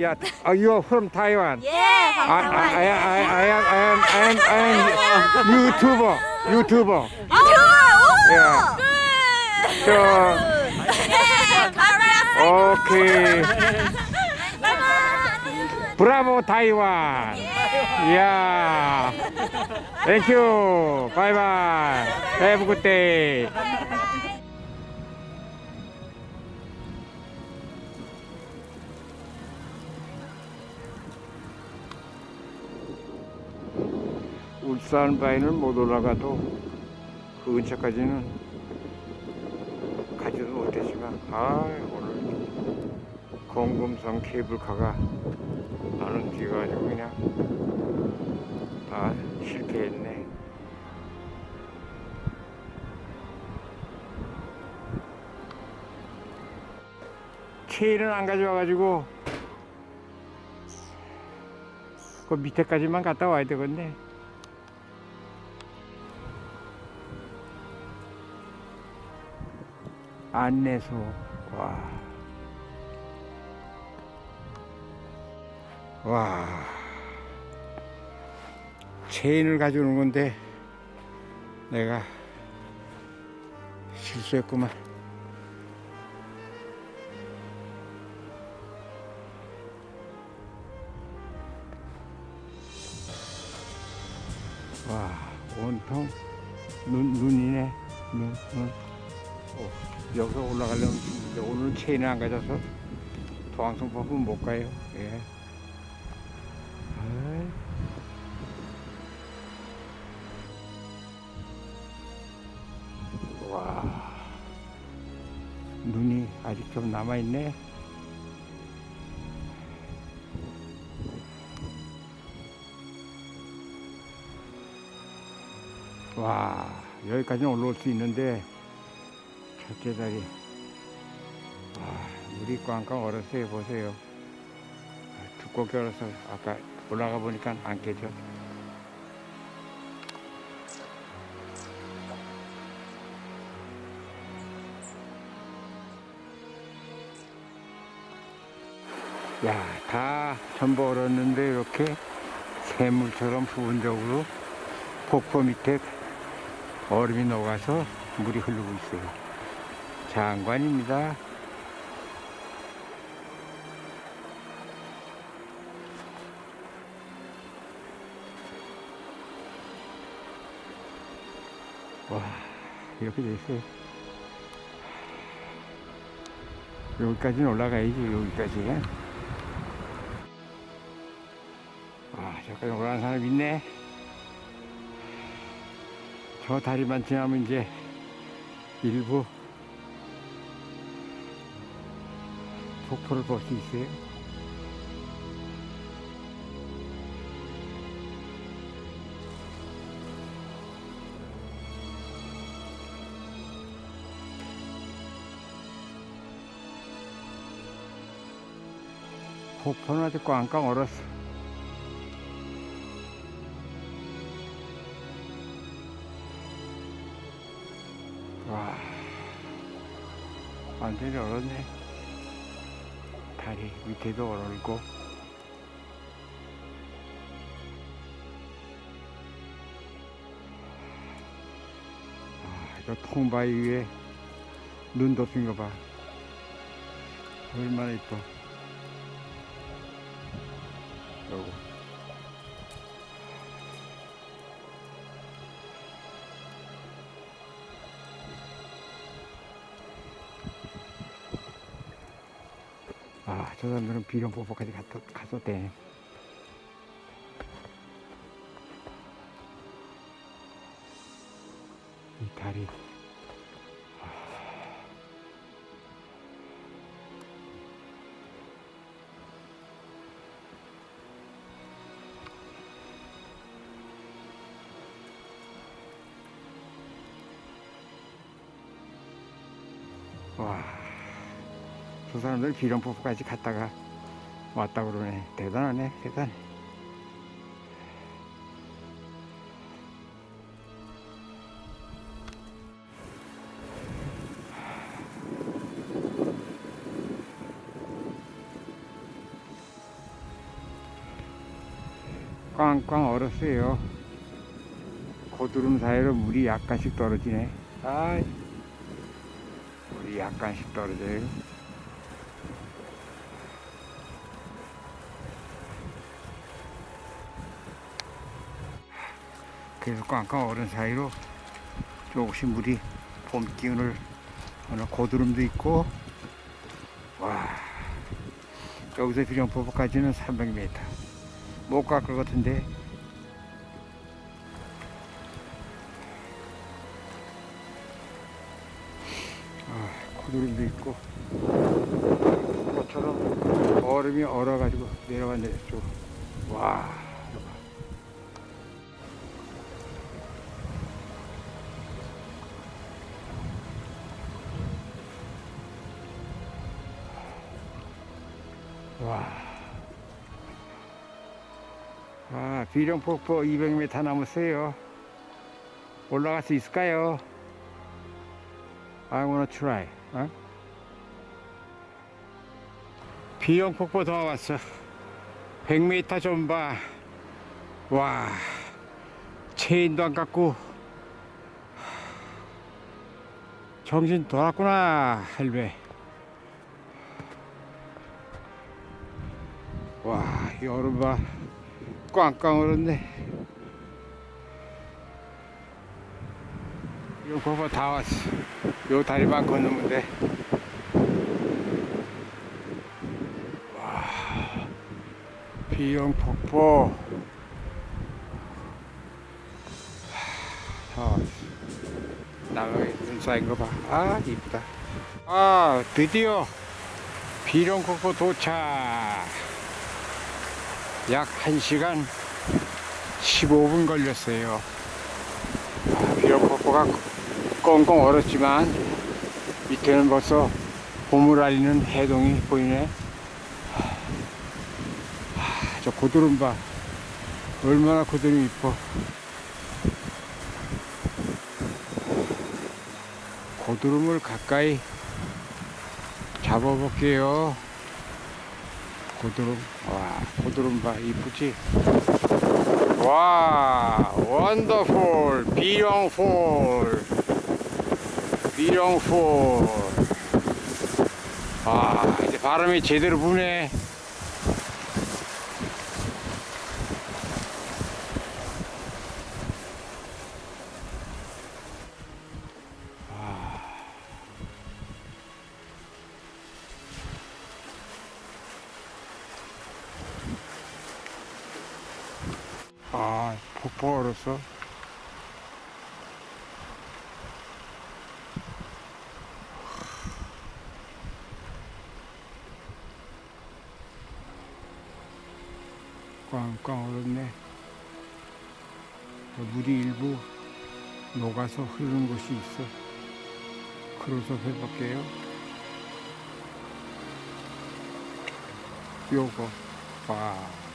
Yeah, are you from Taiwan? Yeah, from I, I, Taiwan. I, I, I am, I am, I am, I am YouTuber, YouTuber. 유튜브! Yeah. Good! So, Yeah, Korea. okay. Bravo, Taiwan. Yeah. Thank you. Bye bye. Have a good day. 울산 바위는 못 올라가도 그 근처까지는 가지도 못했지만 아 오늘 공금성 케이블카가 나는 뒤가지고 그냥 다 실패했네. 체인은 안 가져와가지고 그 밑에까지만 갔다 와야 되겠네. 안내소 와. 와. 체인을 가져오는 건데 내가 실수했구만. 와, 온통 눈, 눈이네. 눈, 눈. 어, 여기서 올라가려면 이제 오늘 체인을 안 가져서 도항성법은 못 가요. 예. 와, 눈이 아직 좀 남아있네. 와, 여기까지는 올라올 수 있는데, 첫째 다리. 와, 물이 꽝꽝 얼었어요. 보세요. 아, 두껍게 얼어서 아까 올라가 보니까 안 깨져. 야, 다 전부 얼었는데 이렇게 새물처럼 부분적으로 폭포 밑에 얼음이 녹아서 물이 흐르고 있어요. 장관입니다. 와, 이렇게 돼 있어요. 여기까지는 올라가야지, 여기까지. 아, 저까지 올라가는 사람 있네. 저 다리만 지나면 이제 일부 폭포를 볼 수 있어요. 폭포는 아주 꽝꽝 얼었어. 와, 완전히 얼었네. 다리 밑에도 얼고. 아, 이거 통바위 위에 눈 덮인 거 봐. 얼마나 이뻐. 요거. 아, 저 사람들은 비룡폭포까지 갔, 갔었대. 이 다리. 와, 저 사람들 비룡폭포까지 갔다가 왔다 그러네. 대단하네, 대단해. 꽝꽝 얼었어요. 고드름 사이로 물이 약간씩 떨어지네. 아, 물이 약간씩 떨어져요. 그래서 꽝꽝 얼은 사이로 조금씩 물이 봄 기운을 어느 고드름도 있고 와 여기서 비룡포포까지는 300m 못 갈 것 같은데 아, 고드름도 있고 그것처럼 얼음이 얼어가지고 내려갔네 쪽와 와. 비룡폭포 200m 남았어요. 올라갈 수 있을까요? I wanna try. 어? 비룡폭포 더 왔어. 100m 좀 봐. 와. 체인도 안 깎고. 정신 돌았구나, 할배. 와, 이 얼음 봐. 꽝꽝 얼었네. 이거 봐봐, 다 왔어. 요 다리만 건너면 돼. 와, 비용 폭포. 다 왔어. 나무에 눈 쌓인 거 봐. 아, 이쁘다. 아, 드디어 비룡 폭포 도착. 약 1시간 15분 걸렸어요. 아, 비록 폭포가 꽁꽁 얼었지만 밑에는 벌써 봄을 알리는 해동이 보이네. 아, 저 고드름 봐. 얼마나 고드름이 이뻐. 고드름을 가까이 잡아볼게요. 고드름. 와 고드름 봐 이쁘지? 와 원더풀 비룡풀 비룡풀 아 이제 바람이 제대로 부네 아 폭포 얼었어 꽝꽝 얼었네. 물이 일부 녹아서 흐르는 곳이 있어. 크로스업 해볼게요. 요거. 와